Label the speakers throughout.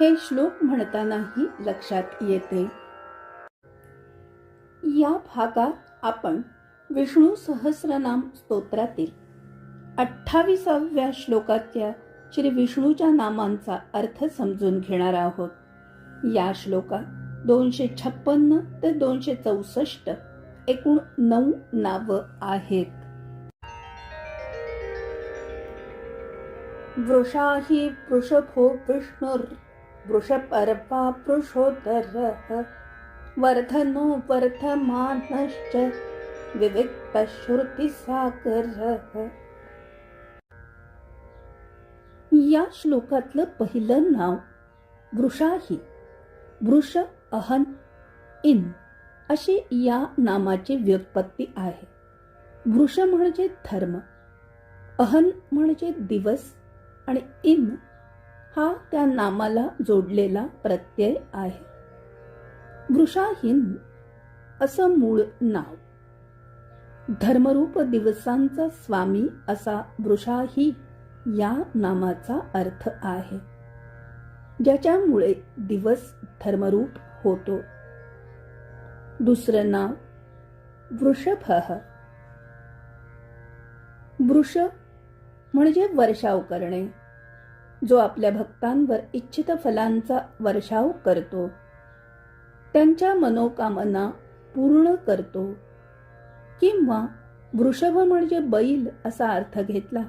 Speaker 1: हे श्लोक म्हणतानाही लक्षात येते. या भागात आपण विष्णू सहस्रनाम स्तोत्रातील अठ्ठावीसाव्या श्लोकातल्या श्री विष्णूच्या नामांचा अर्थ समजून घेणार आहोत. या श्लोकात दोनशे छप्पन्न ते दोनशे चौसष्ट एकूण नऊ नावं आहेत. वृषाही वृषभो विष्णुर् वृषपर्वा वृषोदरः वर्धनो वर्धमानश्च विविक्तश्रुतिसागरः। या श्लोकातलं पहिलं नाव वृषाही वृष अहन इन अशी या नामाची व्युत्पत्ती आहे. वृष म्हणजे धर्म अहन म्हणजे दिवस आणि इन हा त्या नामाला जोडलेला प्रत्यय आहे. वृषाहीन असं मूळ नाव. धर्मरूप दिवसांचा स्वामी असा वृषाही या नामाचा अर्थ आहे. ज्याच्यामुळे दिवस धर्मरूप होतो. दुसरं नाव वृषभ. वृष म्हणजे वर्षाव करणे. जो आपल्या भक्तांवर इच्छित फलांचा वर्षाव करतो. त्यांच्या मनोकामना पूर्ण करतो. किंवा वृषभ म्हणजे बैल असा अर्थ घेतला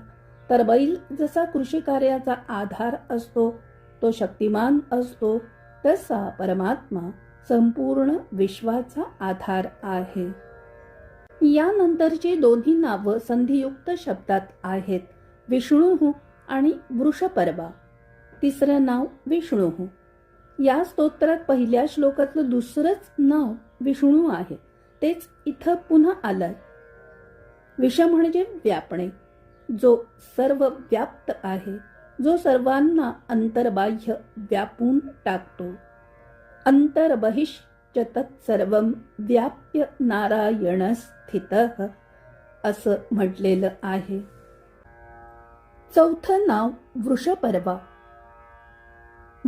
Speaker 1: तर बैल जसा कृषी कार्याचा आधार असतो तो शक्तिमान असतो तसा परमात्मा संपूर्ण विश्वाचा आधार आहे. यानंतरची दोन्ही नावं संधियुक्त शब्दात आहेत. विष्णू आणि वृषपर्वा. तिसरं नाव विष्णू. या स्तोत्रात पहिल्या श्लोकातलं दुसरंच नाव विष्णू आहे. तेच इथं पुन्हा आलं विष म्हणजे व्यापणे. जो सर्व व्याप्त आहे जो सर्वांना अंतर्बाह्य व्यापून टाकतो. अंतर्बहिश्च तत्सर्व व्याप्य नारायण स्थित असं म्हटलेलं आहे. चौथं नाव वृषपर्वा.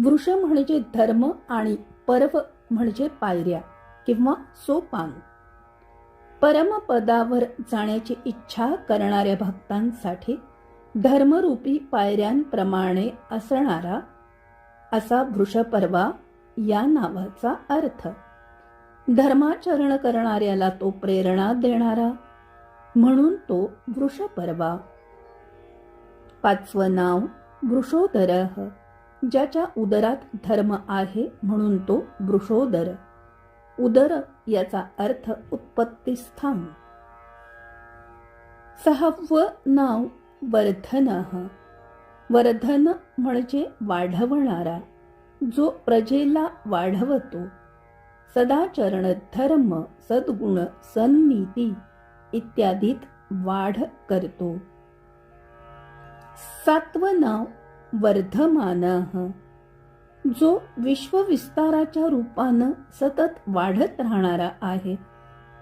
Speaker 1: वृष म्हणजे धर्म आणि पर्व म्हणजे पायऱ्या किंवा सोपान. परमपदावर जाण्याची इच्छा करणाऱ्या भक्तांसाठी धर्मरूपी पायऱ्यांप्रमाणे असणारा असा वृषपर्वा या नावाचा अर्थ. धर्माचरण करणाऱ्याला तो प्रेरणा देणारा म्हणून तो वृषपर्वा. पाचवं नाव वृषोदरः. ज्याच्या उदरात धर्म आहे म्हणून तो वृषोदर. उदर याचा अर्थ उत्पत्तीस्थान सहावं नाव वर्धन. वर्धन म्हणजे वाढवणारा जो प्रजेला वाढवतो. सदाचरण धर्म सद्गुण सन्नीती इत्यादीत वाढ करतो. सातवं नाव वर्धमान. जो विश्वविस्ताराच्या रूपानं सतत वाढत राहणारा आहे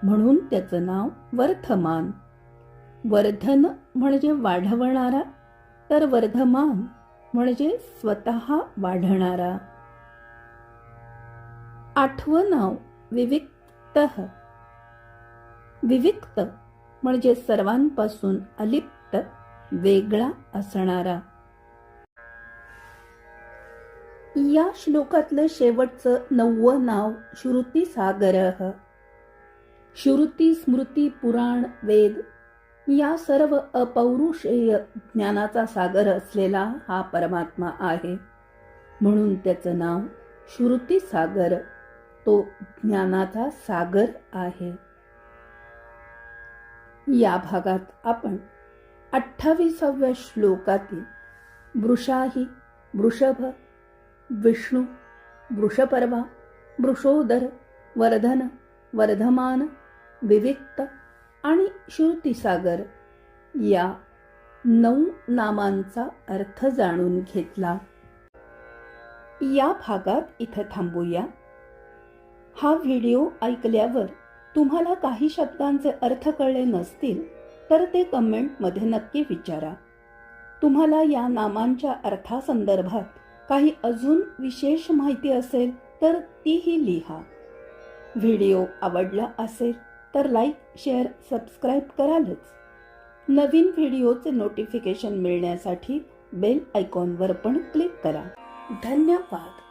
Speaker 1: म्हणून त्याचं नाव वर्धमान. वर्धन म्हणजे वाढवणारा तर वर्धमान म्हणजे स्वतः वाढणारा. आठवं नाव विविक्त. विविक्त म्हणजे सर्वांपासून अलिप्त. वेगळा असणारा. या श्लोकातलं शेवटचं नववं नाव श्रुती सागर. श्रुती स्मृती पुराण वेद या सर्व अपौरुषेय ज्ञानाचा सागर असलेला हा परमात्मा आहे. म्हणून त्याचं नाव श्रुती सागर. तो ज्ञानाचा सागर आहे. या भागात आपण अठ्ठावीसाव्या श्लोकातील वृषाही वृषभ विष्णू वृषपर्वा वृषोदर वर्धन वर्धमान विविक्त आणि श्रुतीसागर या नऊ नामांचा अर्थ जाणून घेतला. या भागात इथं थांबूया. हा व्हिडिओ ऐकल्यावर तुम्हाला काही शब्दांचे अर्थ कळले नसतील तर ते कमेंटमध्ये नक्की विचारा. तुम्हाला या नामांच्या अर्थासंदर्भात काही अजून विशेष माहिती असेल तर तीही लिहा. व्हिडिओ आवडला असेल तर लाईक शेअर सबस्क्राईब करालच. नवीन व्हिडिओचे नोटिफिकेशन मिळण्यासाठी बेल आयकॉनवर पण क्लिक करा. धन्यवाद.